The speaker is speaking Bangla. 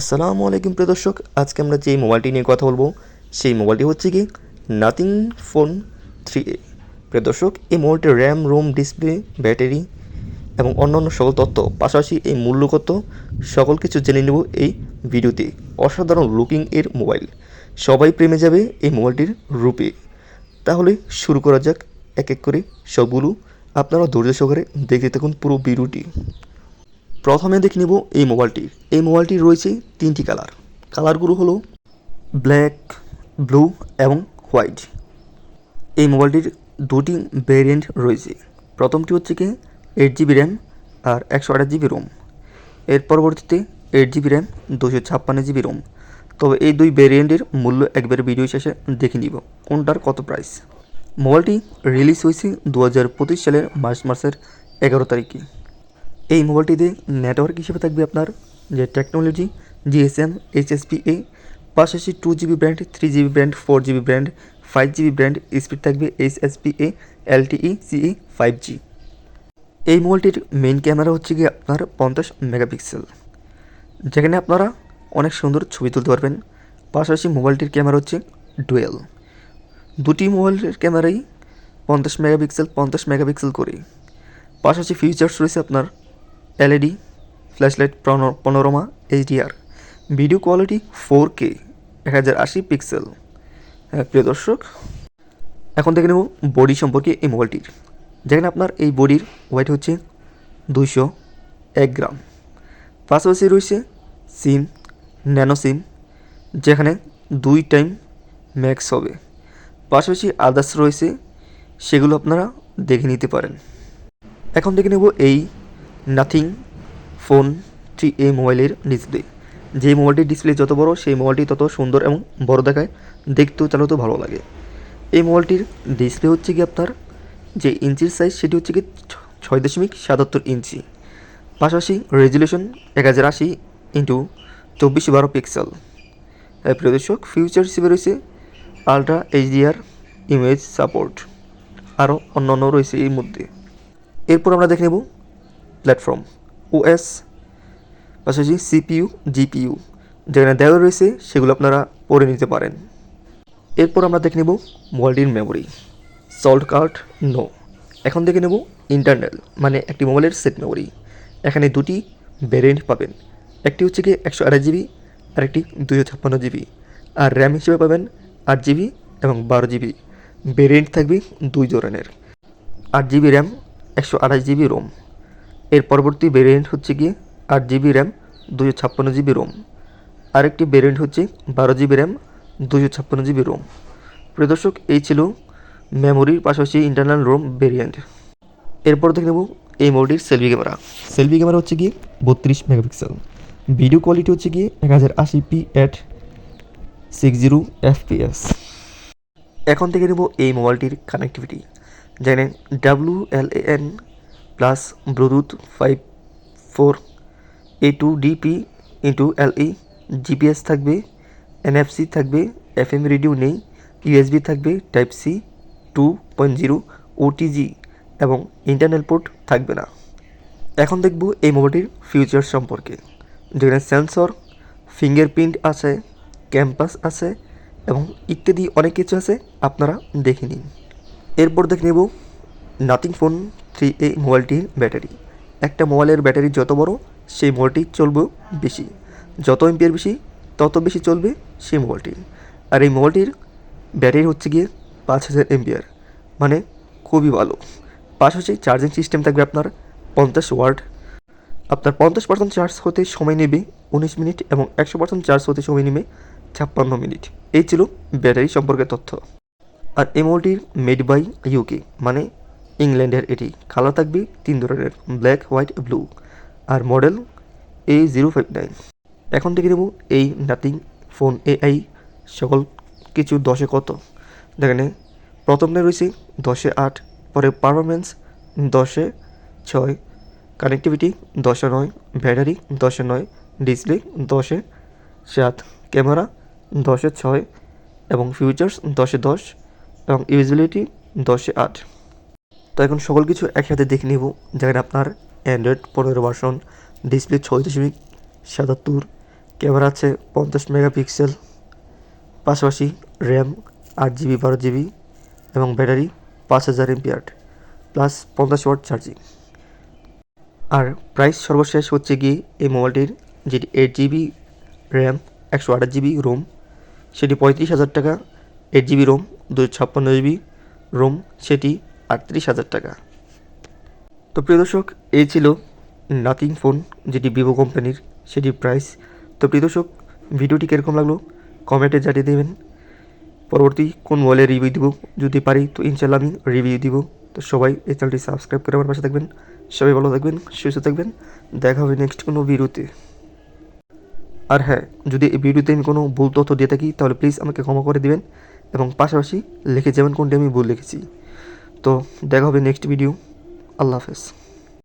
আসসালামু আলাইকুম প্রিয় দর্শক, আজকে আমরা যে মোবাইলটি নিয়ে কথা বলব, সেই মোবাইলটি হচ্ছে কি নাথিং ফোন থ্রি এ প্রিয় দর্শক, এই মোবাইলটির র্যাম রোম ডিসপ্লে ব্যাটারি এবং অন্যান্য সকল তথ্য, পাশাপাশি এই মূল্য কত সকল কিছু জেনে নেব এই ভিডিওতে। অসাধারণ লুকিং এর মোবাইল। সবাই প্রেমে যাবে এই মোবাইলটির রূপে। তাহলে শুরু করা যাক, এক এক করে সবগুলো। আপনারা ধৈর্য সহকারে দেখতে থাকুন পুরো ভিডিওটি। প্রথমে দেখে নেব এই মোবাইলটির এই মোবাইলটির রয়েছে তিনটি কালার। কালারগুলো হলো ব্ল্যাক, ব্লু এবং হোয়াইট। এই মোবাইলটির দুটি ভেরিয়েন্ট রয়েছে। প্রথমটি হচ্ছে কি এইট জিবি র্যাম আর একশো আঠাশ জিবি রোম এর পরবর্তীতে এইট জিবি র্যাম দুশো ছাপ্পান্ন জিবি রোম তবে এই দুই ভেরিয়েন্টের মূল্য একবারে ভিডিও শেষে দেখে নিব, কোনটার কত প্রাইস মোবাইলটি রিলিজ হয়েছে দু হাজার পঁচিশ সালের মার্চ মাসের এগারো তারিখে। এই মোবাইলটিতে নেটওয়ার্ক হিসেবে থাকবে আপনার যে টেকনোলজি জিএসএম এইচএসপিএ পাশাপাশি two GB brand three GB brand four GB brand five GB brand speed থাকবে এইচএসপিএ এলটিই সিই ফাইভ জি এই মোবাইলটির মেইন ক্যামেরা হচ্ছে গিয়ে আপনার পঞ্চাশ মেগাপিক্সেল যেখানে আপনারা অনেক সুন্দর ছবি তুলতে পারবেন। পাশাপাশি মোবাইলটির ক্যামেরা হচ্ছে ডুয়েল দুটি মোবাইলের ক্যামেরাই পঞ্চাশ মেগাপিক্সেল পঞ্চাশ মেগাপিক্সেল করে। পাশাপাশি ফিচার্স রয়েছে আপনার LED, flashlight panorama, HDR. Video quality four K এক হাজার আশি পিক্সেল। হ্যাঁ প্রিয় দর্শক, এখন দেখে নেব বডি সম্পর্কে এই মোবাইলটির। যেখানে আপনার এই বডির ওয়েট হচ্ছে দুইশো এক গ্রাম। পাশাপাশি রয়েছে সিম, ন্যানো সিম, যেখানে দুই টাইম ম্যাক্স হবে। পাশাপাশি আদার্স রয়েছে, সেগুলো আপনারা দেখে নিতে পারেন। এখন দেখে নেব এই নাথিং ফোন থ্রি এই মোবাইলের ডিসপ্লে যে মোবাইলটির ডিসপ্লে যত বড়, সেই মোবাইলটি তত সুন্দর এবং বড় দেখায়। দেখতেও চালাতেও ভালো লাগে। এই মোবাইলটির ডিসপ্লে হচ্ছে কি আপনার, যে ইঞ্চির সাইজ সেটি হচ্ছে কি ছয় দশমিক সাতাত্তর ইঞ্চি। পাশাপাশি রেজুলেশন এক হাজার আশি ইন্টু চব্বিশ বারো পিক্সেল হ্যাঁ প্রিয় দর্শক ফিউচার হিসেবে রয়েছে আলট্রা এইচডিআর ইমেজ সাপোর্ট আরও অন্যান্য রয়েছে এর মধ্যে। এরপর আমরা দেখে নেব প্ল্যাটফর্ম ওএস পাশাপাশি সিপিইউ জিপিইউ যেখানে দেওয়া রয়েছে সেগুলো আপনারা পড়ে নিতে পারেন। এরপর আমরা দেখে নেব মোবাইলটির মেমোরি সল্ট কার্ড নো এখন দেখে নেব ইন্টারনাল মানে একটি মোবাইলের সেট মেমোরি এখানে দুটি ভ্যারিয়েন্ট পাবেন। একটি হচ্ছে কি একশো আঠাশ জিবি আর একটি দুশো ছাপ্পান্ন জিবি আর র্যাম হিসেবে পাবেন আট জিবি এবং বারো জিবি ভ্যারিয়েন্ট থাকবে দুই ধরনের। আট জিবি র্যাম একশো আঠাশ জিবি রোম এর পরবর্তী ভেরিয়েন্ট হচ্ছে গিয়ে আট জিবি র্যাম দুশো ছাপ্পান্ন জিবি রোম আরেকটি ভেরিয়েন্ট হচ্ছে বারো জিবি র্যাম দুশো ছাপ্পান্ন জিবি রোম প্রিয় দর্শক এই ছিল মেমোরির পাশাপাশি ইন্টারনাল রোম ভেরিয়েন্ট এরপর দেখে নেব এই মোবাইলটির সেলফি ক্যামেরা সেলফি ক্যামেরা হচ্ছে গিয়ে বত্রিশ মেগাপিক্সেল। ভিডিও কোয়ালিটি হচ্ছে গিয়ে এক হাজার আশি P at six zero FPS এখন থেকে নেব এই মোবাইলটির কানেক্টিভিটি যেখানে W L N plus Bluetooth five four A two DP into L E GPS থাকবে এনএফসি থাকবে এফ এম রেডিও নেই ইউএসবি থাকবে type C two point zero OTG এবং ইন্টারনাল পোর্ট থাকবে না। এখন দেখব এই মোবাইলটির ফিউচার সম্পর্কে। যেখানে সেন্সর ফিঙ্গারপ্রিন্ট আছে ক্যাম্পাস আছে এবং ইত্যাদি অনেক কিছু আছে, আপনারা দেখে নিন। এরপর দেখে নেব নাথিং ফোন থ্রি এই মোবাইলটির ব্যাটারি। একটা মোবাইলের ব্যাটারি যত বড়, সেই মোবাইলটি চলবে বেশি। যত এমপিয়ার বেশি, তত বেশি চলবে সেই মোবাইলটি। আর এই মোবাইলটির ব্যাটারি হচ্ছে গিয়ে পাঁচ হাজার এমপিয়ার মানে খুবই ভালো। পাশাপাশি চার্জিং সিস্টেম থাকবে আপনার পঞ্চাশ ওয়ার্ড আপনার পঞ্চাশ পার্সেন্ট চার্জ হতে সময় নেবে উনিশ মিনিট এবং একশো পার্সেন্ট চার্জ হতে সময় নেবে ছাপ্পান্ন মিনিট। এই ছিল ব্যাটারি সম্পর্কে তথ্য। আর এই মোবাইলটির মেড বাই ইউকে মানে ইংল্যান্ডের এটি কালার থাকবে, তিন ধরনের black white blue R model A zero five nine এখন দেখে নেব এই নাথিং ফোন এআই সকল কিছু দশে কত। যেখানে প্রথমে রয়েছে দশে আট, পরে পারফরমেন্স দশে ছয় কানেক্টিভিটি দশে নয় ব্যাটারি দশে নয় ডিসপ্লে দশে সাত ক্যামেরা দশে ছয় এবং ফিউচার্স দশে দশ এবং ইউজিবিলিটি দশে আট। তো এখন সকল কিছু একসাথে দেখে নেব। যেখানে আপনার অ্যান্ড্রয়েড পনেরো ভার্সন ডিসপ্লে ছয় দশমিক সাতাত্তর ক্যামেরা আছে পঞ্চাশ মেগাপিক্সেল পাশাপাশি র্যাম আট জিবি বারো জিবি এবং ব্যাটারি পাঁচ হাজার এমপিয়ার প্লাস পঞ্চাশ ওয়াট চার্জিং আর প্রাইস সর্বশেষ হচ্ছে গিয়ে এই মোবাইলটির যেটি এইট জিবি র্যাম একশো আঠাশ জিবি রোম সেটি পঁয়ত্রিশ হাজার টাকা এইট জিবি রোম দুশো ছাপ্পান্ন জিবি রোম সেটি আটত্রিশ হাজার টাকা। তো প্রিয় দর্শক, এই ছিল নাথিং ফোন যেটি ভিভো কোম্পানির, সেটির প্রাইস তো প্রিয় দর্শক, ভিডিওটি কীরকম লাগল? কমেন্টে জানিয়ে দেবেন। পরবর্তী কোন মোবাইলের রিভিউ দিব যদি পারি, তো ইনশাল্লাহ আমি রিভিউ দিব। তো সবাই এই চ্যানেলটি সাবস্ক্রাইব করে আমার পাশে থাকবেন। সবাই ভালো থাকবেন, সুস্থ থাকবেন। দেখা হবে নেক্সট কোনো ভিডিওতে। আর হ্যাঁ যদি এই ভিডিওতে আমি কোনো ভুল তথ্য দিয়ে থাকি, তাহলে প্লিজ আমাকে ক্ষমা করে দিবেন। এবং পাশাপাশি লিখে যাবেন কোনটি আমি ভুল লিখেছি। তো দেখা হবে নেক্সট ভিডিও আল্লাহ হাফেজ।